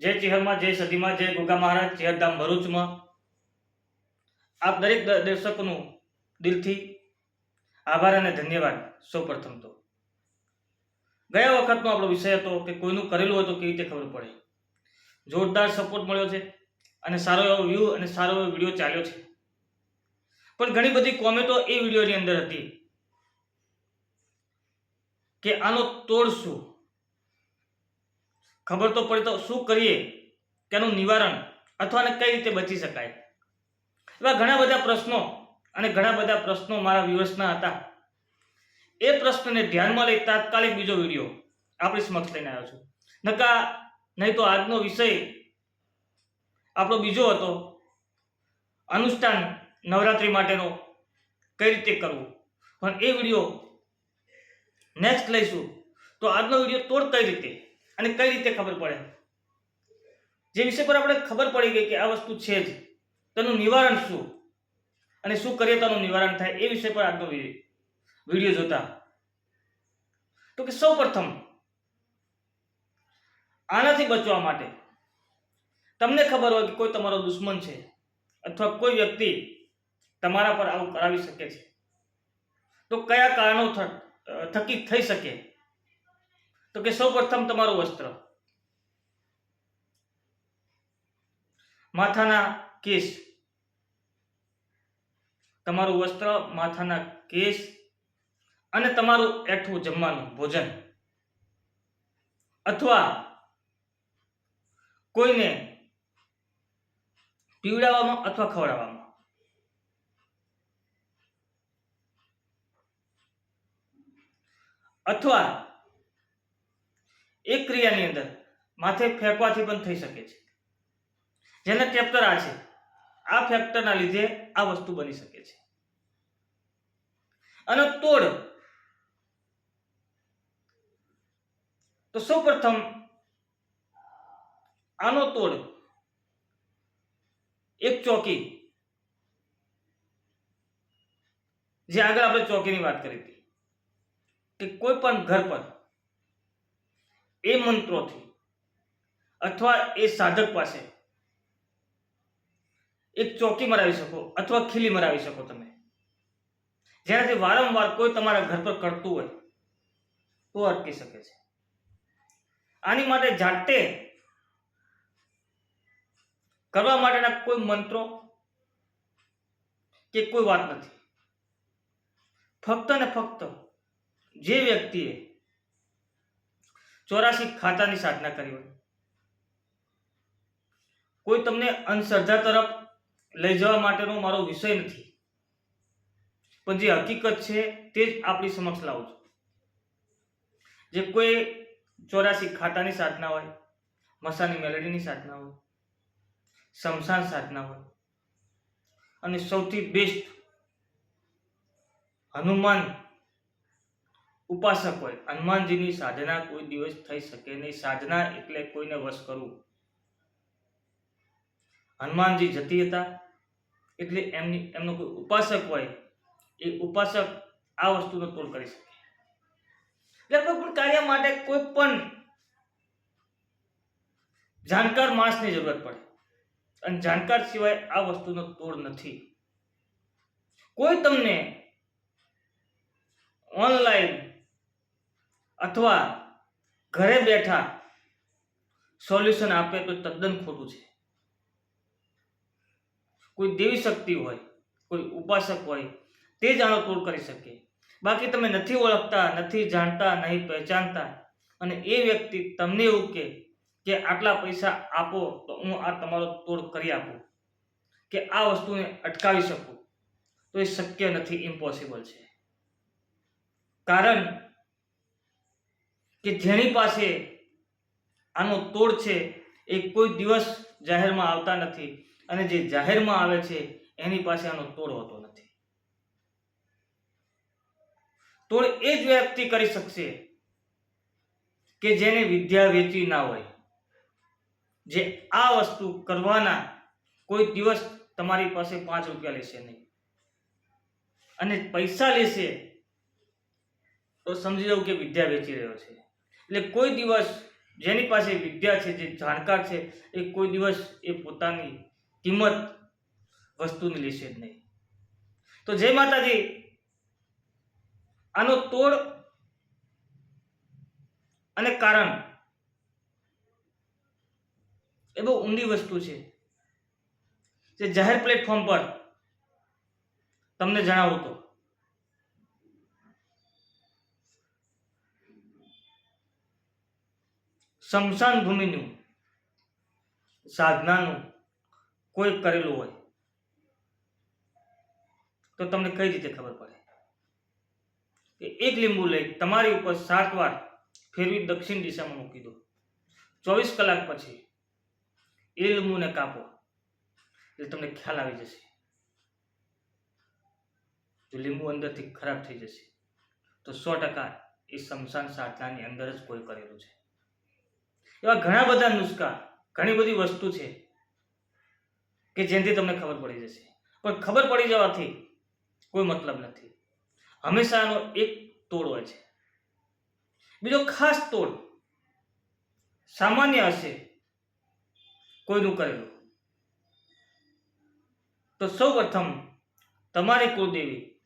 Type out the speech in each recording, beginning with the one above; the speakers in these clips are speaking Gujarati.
જય ચિહરમાં જય સદીમાં જય ગોગા મહારાજ ચિહરધામ ભરૂચમાં. આપ દરેક દર્શકોનું દિલથી આભાર અને ધન્યવાદ સૌ પ્રથમ તો. ગયા વખતનો આપણો વિષય હતો કે કોઈનું કરેલું હોય તો કેવી રીતે ખબર પડે. જોરદાર સપોર્ટ મળ્યો છે અને સારો એવો વ્યૂ અને સારો એવો વીડિયો ચાલ્યો છે. પણ ઘણી બધી કોમેન્ટો એ વિડીયોની અંદર હતી કે આનો તોડ શું? ખબર તો પડે તો શું કરીએ? તેનું નિવારણ અથવા કઈ રીતે બચી શકાય? એવા ઘણા બધા પ્રશ્નો અને ઘણા બધા પ્રશ્નો મારા વ્યુઅર્સના હતા. એ પ્રશ્નને ધ્યાનમાં લઈ તાત્કાલિક બીજો વીડિયો આપણી સમક્ષ લઈને આવ્યો છું. નકા નહીં તો આજનો વિષય આપણો બીજો હતો. અનુષ્ઠાન નવરાત્રિ માટેનો કઈ રીતે કરવું? પણ એ વીડિયો નેક્સ્ટ લઈશું. તો આજનો વીડિયો તોડ કઈ રીતે? અને કઈ રીતે ખબર પડે? જે વિષય પર આપણે ખબર પડી ગઈ કે આ વસ્તુ છે જ, તેનું નિવારણ શું? અને શું કરીએ તેનું નિવારણ થાય? એ વિષય પર આજનો વીડિયો જોતા. તો કે સૌ પ્રથમ, આનાથી બચવા માટે તમને ખબર હોય કે કોઈ તમારો દુશ્મન છે અથવા કોઈ વ્યક્તિ તમારા પર આવું કરાવી શકે છે. તો કયા કારણો થકી થઈ શકે? તો કે સૌ પ્રથમ તમારું વસ્ત્ર. માથાના કેસ. તમારું વસ્ત્ર, માથાના કેસ અને તમારું એઠું જમવાનું, ભોજન. અથવા કોઈને પીવડાવવામાં અથવા ખવડાવવામાં. અથવા એક ક્રિયાની અંદર માથે ફેંકવાથી પણ થઈ શકે છે. જેને ચેપ્ટર આ છે, આ ફેક્ટરના લીધે આ વસ્તુ બની શકે છે. અને તોડ. તો સૌ પ્રથમ આનો તોડ. એક ચોકી. જે આગળ આપણે ચોકીની વાત કરી હતી. કે કોઈ પણ ઘર પર એ મંત્રોથી અથવા એ સાધક પાસે એક ચોકી મરાવી શકો અથવા ખીલી મરાવી શકો તમે. જેનાથી વારંવાર કોઈ તમારા ઘર પર કરતું હોય તો અટકી શકે છે. આની માટે જાતે કરવા માટેના કોઈ મંત્રો કે કોઈ વાત નથી. ફક્ત ને ફક્ત જે વ્યક્તિએ ચોરાશી ખાતાની સાધના કરી હોય. કોઈ તમને અંધશ્રદ્ધા તરફ લઈ જવા માટેનો મારો વિષય નથી. પણ જે હકીકત છે તે જ આપણી સમક્ષ લાવું છું. જે કોઈ ચોરાસી ખાતાની સાધના હોય, મસાની મેલેડીની સાધના હોય, શમશાન સાધના હોય, અને સૌથી બેસ્ટ હનુમાન ઉપાસક હોય. હનુમાનજીની સાધના કોઈ દિવસ થઈ શકે નહીં. સાધના એટલે કોઈને વશ કરવું. હનુમાનજી જતી હતા એટલે એમની, એમનો કોઈ ઉપાસક હોય એ ઉપાસક આ વસ્તુનો તોડ કરી શકે. એટલે કોઈ પણ કાર્ય માટે કોઈ પણ જાણકાર માણસની જરૂરત પડે. અને જાણકાર સિવાય આ વસ્તુનો તોડ નથી. કોઈ તમને ઓનલાઈન અથવા ઘરે બેઠા સોલ્યુશન આપે તો તદ્દન ખોટું છે. કોઈ દેવી શક્તિ હોય, કોઈ ઉપાસક હોય, તે જ આનો કરી શકે. બાકી તમે નથી ઓળખતા, નથી જાણતા, નહીં પહેચાનતા અને એ વ્યક્તિ તમને એવું કે કે આટલા પૈસા આપો તો હું આ તમારો તોડ કરી આપું, કે આ વસ્તુને અટકાવી શકું. તો એ શક્ય નથી ઇમ્પોસિબલ છે. કારણ કે જેની પાસે આનો તોડ છે એ કોઈ દિવસ જાહેરમાં આવતા નથી. અને જે જાહેરમાં આવે છે, એની પાસે આનો તોડ હોતો નથી. તોડ એ જ વ્યક્તિ કરી શકશે કે જેને વિદ્યા વેચી ના હોય. જે આ વસ્તુ કરવાના કોઈ દિવસ તમારી પાસે પાંચ રૂપિયા લેશે નહીં. અને પૈસા લેશે તો સમજી જવું કે વિદ્યા વેચી રહ્યો છે. એટલે કોઈ દિવસ જેની પાસે વિદ્યા છે, જે જાણકાર છે, એ કોઈ દિવસ એ પોતાની કિંમત વસ્તુની લેશે જ નહીં. તો જય માતાજી. આનો તોડ અને કારણ એ બહુ ઊંડી વસ્તુ છે. જે જાહેર પ્લેટફોર્મ પર તમને જણાવું તો. સ્મશાન ભૂમિનું સાધનાનું કોઈ કરેલું હોય, તો તમને કઈ રીતે ખબર પડે? કે એક લીંબુ લઈ તમારી ઉપર સાત વાર ફેરવી દક્ષિણ દિશામાં મૂકી દો. ચોવીસ કલાક પછી એ લીંબુને કાપો. એટલે તમને ખ્યાલ આવી જશે. જો લીંબુ અંદરથી ખરાબ થઈ જશે, તો સો ટકા એ સ્મશાન સાધનાની અંદર જ કોઈ કરેલું છે. એવા ઘણા બધા નુસ્ખા, ઘણી બધી વસ્તુ છે કે જેનાથી તમને ખબર પડી જશે. પણ ખબર પડી જવાથી કોઈ મતલબ નથી. હંમેશાનો એક તોડ હોય છે. બીજો ખાસ તોડ સામાન્ય હશે કોઈનું કરેલું. તો સૌ પ્રથમ તમારી કુળદેવી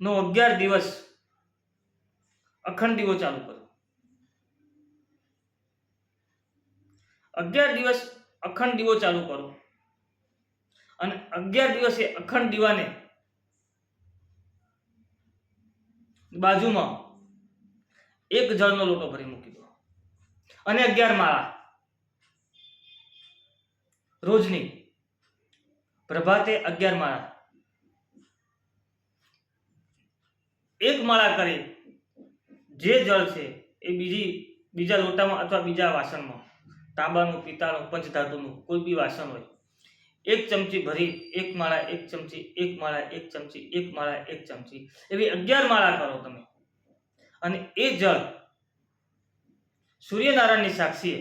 નો અગિયાર દિવસ અખંડ દીવો ચાલુ કરો. અગિયાર દિવસ અખંડ દીવો ચાલુ કરો. અને અગિયાર દિવસે અખંડ દીવાને બાજુમાં એક જળનો લોટો ભરી મૂકી દો. અને અગિયાર માળા રોજની પ્રભાતે અગિયાર માળા એક માળા કરી જે જળ છે એ બીજી, બીજા લોટામાં અથવા બીજા વાસણમાં તાંબાનું પિત્તાળું પંચધાતુનું, કોઈ બી વાસણ હોય, એક ચમચી ભરી, એક માળા, એક ચમચી, એક માળા, એક ચમચી, એક માળા, એક ચમચી, એવી અગિયાર માળા કરો તમે. અને એ જળ સૂર્યનારાયણની સાક્ષીએ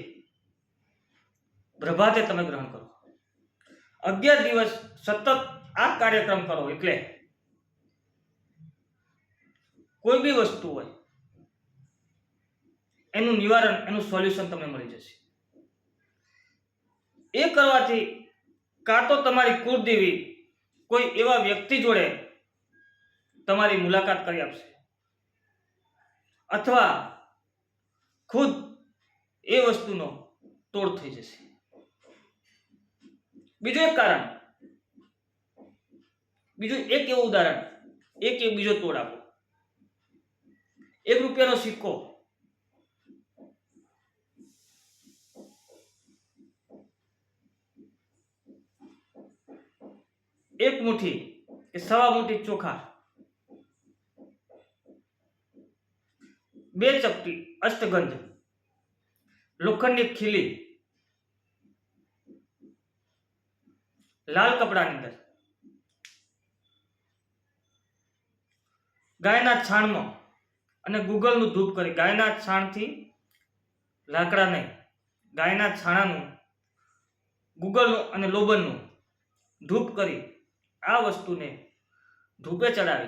પ્રભાતે તમે ગ્રહણ કરો. અગિયાર દિવસ સતત આ કાર્યક્રમ કરો, એટલે કોઈ બી વસ્તુ હોય, એનું નિવારણ, એનું સોલ્યુશન તમને મળી જશે. એ કરવાથી કાં તો તમારી કુળદેવી કોઈ એવા વ્યક્તિ જોડે તમારી મુલાકાત કરી આપશે. અથવા ખુદ એ વસ્તુનો તોડ થઈ જશે. બીજું એક કારણ. બીજું એક એવું ઉદાહરણ. એક એક બીજો તોડ આપો. એક રૂપિયાનો સિક્કો. એક મુઠ્ઠી કે સવા મુઠ્ઠી ચોખા. બે ચપટી અષ્ટગંધ. લોખંડની ખીલી. લાલ કપડાની અંદર. ગાયના છાણમાં અને ગૂગલનું ધૂપ કરી. ગાયના છાણથી લાકડા નહીં. ગાયના છાણાનું, ગૂગલનું અને લોબનનું ધૂપ કરી આ વસ્તુને ધૂપે ચડાવી.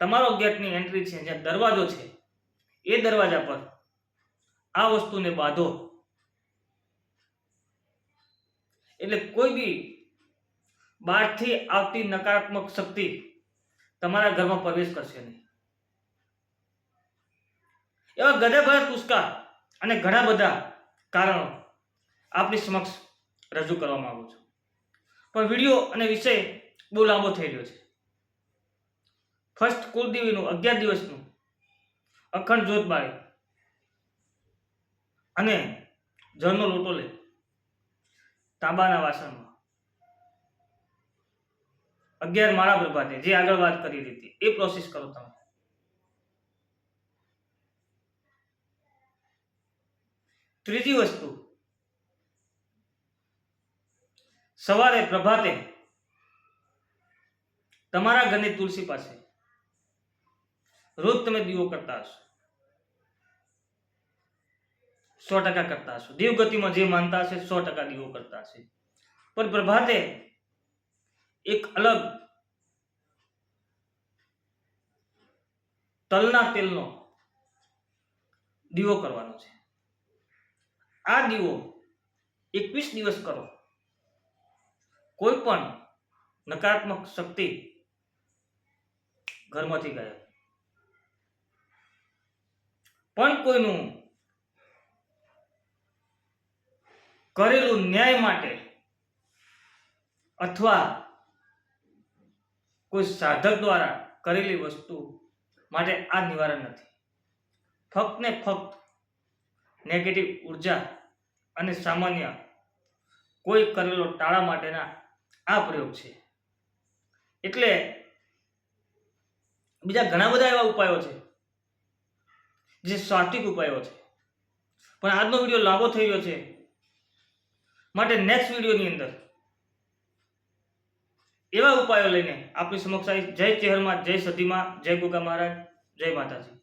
તમારો ગેટની એન્ટ્રી છે, જ્યાં દરવાજો છે, એ દરવાજા પર આ વસ્તુને બાંધો. એટલે કોઈ બી બહારથી આવતી નકારાત્મક શક્તિ તમારા ઘરમાં પ્રવેશ કરશે નહીં. એવા ગધેભર પુષ્કા અને ઘણા બધા કારણો આપની સમક્ષ રજૂ કરવામાં આવું છું. પણ વીડિયો અને વિષય બહુ લાંબો થઈ રહ્યો છે. ફર્સ્ટ કુલદેવીનું, અગિયાર દિવસનું અખંડ જોત બાળી અને જળનો લોટો લે તાંબાના વાસણમાં અગિયાર માળા પ્રભાતે જે આગળ વાત કરી હતી, એ પ્રોસેસ કરો તમે. ત્રીજી વસ્તુ, સવારે પ્રભાતે તમારા ઘરની તુલસી પાસે. રોજ તમે દીવો કરતા હશો. સો ટકા કરતા હશો. દેવગતિમાં જે માનતા હશે સો ટકા દીવો કરતા હશે. પણ પ્રભાતે એક અલગ તલના તેલનો દીવો કરવાનો છે. આ દીવો એકવીસ દિવસ કરો. કોઈ પણ નકારાત્મક શક્તિ ઘરમાંથી ગાયબ પણ કોઈનું કરેલું ન્યાય માટે અથવા કોઈ સાધક દ્વારા કરેલી વસ્તુ માટે આ નિવારણ નથી. ફક્ત ને ફક્ત નેગેટિવ ઊર્જા અને સામાન્ય કોઈ કરેલો ટાળા માટેના આ પ્રયોગ છે. એટલે બીજા ઘણા બધા એવા ઉપાયો છે, જે સાત્વિક ઉપાયો છે. પણ આજનો વીડિયો લાંબો થઈ ગયો છે. માટે નેક્સ્ટ વિડીયોની અંદર એવા ઉપાયો લઈને આપણી સમક્ષ આવી જય ચહેરમાં, જય સતીમાં, જય ગોગા મહારાજ, જય માતાજી.